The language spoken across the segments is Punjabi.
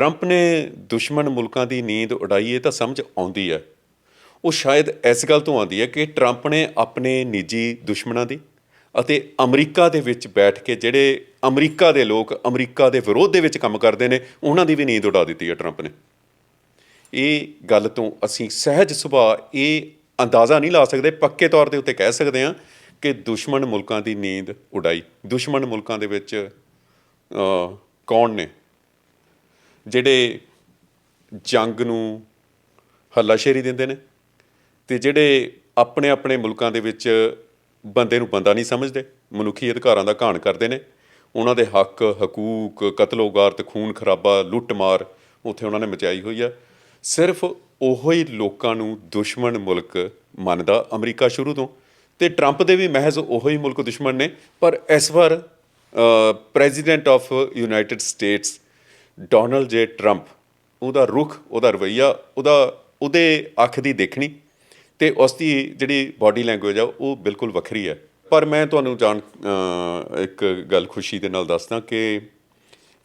ਟਰੰਪ ਨੇ ਦੁਸ਼ਮਣ ਮੁਲਕਾਂ ਦੀ ਨੀਂਦ ਉਡਾਈ ਇਹ ਤਾਂ ਸਮਝ ਆਉਂਦੀ ਹੈ ਉਹ ਸ਼ਾਇਦ ਇਸ ਗੱਲ ਤੋਂ ਆਉਂਦੀ ਹੈ ਕਿ ਟਰੰਪ ਨੇ ਆਪਣੇ ਨਿੱਜੀ ਦੁਸ਼ਮਣਾਂ ਦੀ ਅਤੇ ਅਮਰੀਕਾ ਦੇ ਵਿੱਚ ਬੈਠ ਕੇ ਜਿਹੜੇ ਅਮਰੀਕਾ ਦੇ ਲੋਕ ਅਮਰੀਕਾ ਦੇ ਵਿਰੋਧ ਦੇ ਵਿੱਚ ਕੰਮ ਕਰਦੇ ਨੇ, ਉਹਨਾਂ ਦੀ ਵੀ ਨੀਂਦ ਉਡਾ ਦਿੱਤੀ ਹੈ ਟਰੰਪ ਨੇ। ਇਹ ਗੱਲ ਤੋਂ ਅਸੀਂ ਸਹਿਜ ਸੁਭਾਅ ਇਹ ਅੰਦਾਜ਼ਾ ਨਹੀਂ ਲਾ ਸਕਦੇ, ਪੱਕੇ ਤੌਰ ਦੇ ਉੱਤੇ ਕਹਿ ਸਕਦੇ ਹਾਂ ਕਿ ਦੁਸ਼ਮਣ ਮੁਲਕਾਂ ਦੀ ਨੀਂਦ ਉਡਾਈ। ਦੁਸ਼ਮਣ ਮੁਲਕਾਂ ਦੇ ਵਿੱਚ ਕੌਣ ਨੇ? ਜਿਹੜੇ ਜੰਗ ਨੂੰ ਹੱਲਾਸ਼ੇਰੀ ਦਿੰਦੇ ਨੇ ਤੇ ਜਿਹੜੇ ਆਪਣੇ ਆਪਣੇ ਮੁਲਕਾਂ ਦੇ ਵਿੱਚ ਬੰਦੇ ਨੂੰ ਬੰਦਾ ਨਹੀਂ ਸਮਝਦੇ, ਮਨੁੱਖੀ ਅਧਿਕਾਰਾਂ ਦਾ ਘਾਣ ਕਰਦੇ ਨੇ, ਉਹਨਾਂ ਦੇ ਹੱਕ, ਹਕੂਕ ਕਤਲੋਗਾਰਤ ਖੂਨ ਖਰਾਬਾ, ਲੁੱਟਮਾਰ ਉੱਥੇ ਉਹਨਾਂ ਨੇ ਮਚਾਈ ਹੋਈ ਆ। ਸਿਰਫ ਉਹੋ ਹੀ ਲੋਕਾਂ ਨੂੰ ਦੁਸ਼ਮਣ ਮੁਲਕ ਮੰਨਦਾ ਅਮਰੀਕਾ ਸ਼ੁਰੂ ਤੋਂ ਤੇ ਟਰੰਪ ਦੇ ਵੀ ਮਹਿਜ਼ ਉਹੋ ਹੀ ਮੁਲਕ ਦੁਸ਼ਮਣ ਨੇ, ਪਰ ਇਸ ਵਾਰ President of United States Donald J Trump, ਉਹਦਾ ਰੁਖ, ਉਹਦਾ ਰਵਈਆ, ਉਹਦਾ, ਉਹਦੇ ਅੱਖ ਦੀ ਦੇਖਣੀ ਤੇ ਉਸ ਦੀ ਜਿਹੜੀ ਬਾਡੀ ਲੈਂਗੁਏਜ ਆ, ਉਹ ਬਿਲਕੁਲ ਵੱਖਰੀ ਹੈ। ਪਰ ਮੈਂ ਤੁਹਾਨੂੰ ਜਾਣ ਇੱਕ ਗੱਲ ਖੁਸ਼ੀ ਦੇ ਨਾਲ ਦੱਸਦਾ ਕਿ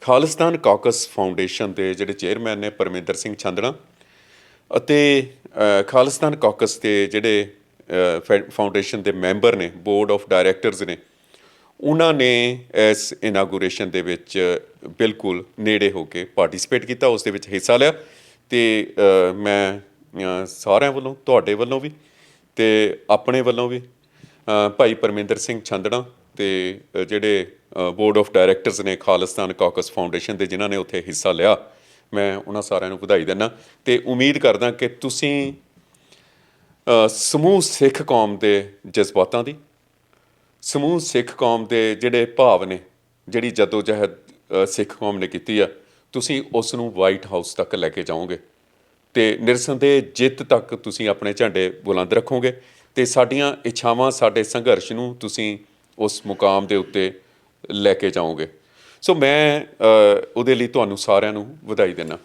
ਖਾਲਿਸਤਾਨ ਕਾਕਸ ਫਾਊਂਡੇਸ਼ਨ ਦੇ ਜਿਹੜੇ ਚੇਅਰਮੈਨ ਨੇ ਪਰਮਿੰਦਰ ਸਿੰਘ ਛੰਦਣਾ ਅਤੇ ਖਾਲਿਸਤਾਨ ਕਾਕਸ ਦੇ ਜਿਹੜੇ ਫੈ- ਫਾਊਂਡੇਸ਼ਨ ਦੇ ਮੈਂਬਰ ਨੇ ਬੋਰਡ ਆਫ ਡਾਇਰੈਕਟਰਸ ਨੇ ਉਹਨਾਂ ਨੇ ਇਸ ਇਨਾਗੂਰੇਸ਼ਨ ਦੇ ਵਿੱਚ ਬਿਲਕੁਲ ਨੇੜੇ ਹੋ ਕੇ ਪਾਰਟਿਸਿਪੇਟ ਕੀਤਾ, ਉਸ ਦੇ ਵਿੱਚ ਹਿੱਸਾ ਲਿਆ ਤੇ ਮੈਂ ਸਾਰਿਆਂ ਵੱਲੋਂ, ਤੁਹਾਡੇ ਵੱਲੋਂ ਵੀ ਤੇ ਆਪਣੇ ਵੱਲੋਂ ਵੀ ਭਾਈ ਪਰਮਿੰਦਰ ਸਿੰਘ ਛੰਦਣਾ ਤੇ ਜਿਹੜੇ ਬੋਰਡ ਆਫ ਡਾਇਰੈਕਟਰਸ ਨੇ ਖਾਲਿਸਤਾਨ ਕਾਕਸ ਫਾਊਂਡੇਸ਼ਨ ਦੇ, ਜਿਨ੍ਹਾਂ ਨੇ ਉੱਥੇ ਹਿੱਸਾ ਲਿਆ, ਮੈਂ ਉਹਨਾਂ ਸਾਰਿਆਂ ਨੂੰ ਵਧਾਈ ਦਿੰਦਾ। ਤੇ ਉਮੀਦ ਕਰਦਾ ਕਿ ਤੁਸੀਂ ਸਮੂਹ ਸਿੱਖ ਕੌਮ ਦੇ ਜਜ਼ਬਾਤਾਂ ਦੀ ਸਮੂਹ ਸਿੱਖ ਕੌਮ ਦੇ ਜਿਹੜੇ ਭਾਵ ਨੇ, ਜਿਹੜੀ ਜਦੋ ਜਹਿਦ ਸਿੱਖ ਕੌਮ ਨੇ ਕੀਤੀ ਆ, ਤੁਸੀਂ ਉਸ ਨੂੰ ਵਾਈਟ ਹਾਊਸ ਤੱਕ ਲੈ ਕੇ ਜਾਓਗੇ। ਤੇ ਨਿਰਸੰਦੇਹ ਜਿੱਤ ਤੱਕ ਤੁਸੀਂ ਆਪਣੇ ਝੰਡੇ ਬੁਲੰਦ ਰੱਖੋਗੇ ਤੇ ਸਾਡੀਆਂ ਇੱਛਾਵਾਂ, ਸਾਡੇ ਸੰਘਰਸ਼ ਨੂੰ ਤੁਸੀਂ ਉਸ ਮੁਕਾਮ ਦੇ ਉੱਤੇ ਲੈ ਕੇ ਜਾਓਗੇ। ਸੋ ਮੈਂ ਉਹਦੇ ਲਈ ਤੁਹਾਨੂੰ ਸਾਰਿਆਂ ਨੂੰ ਵਧਾਈ ਦਿੰਦਾ।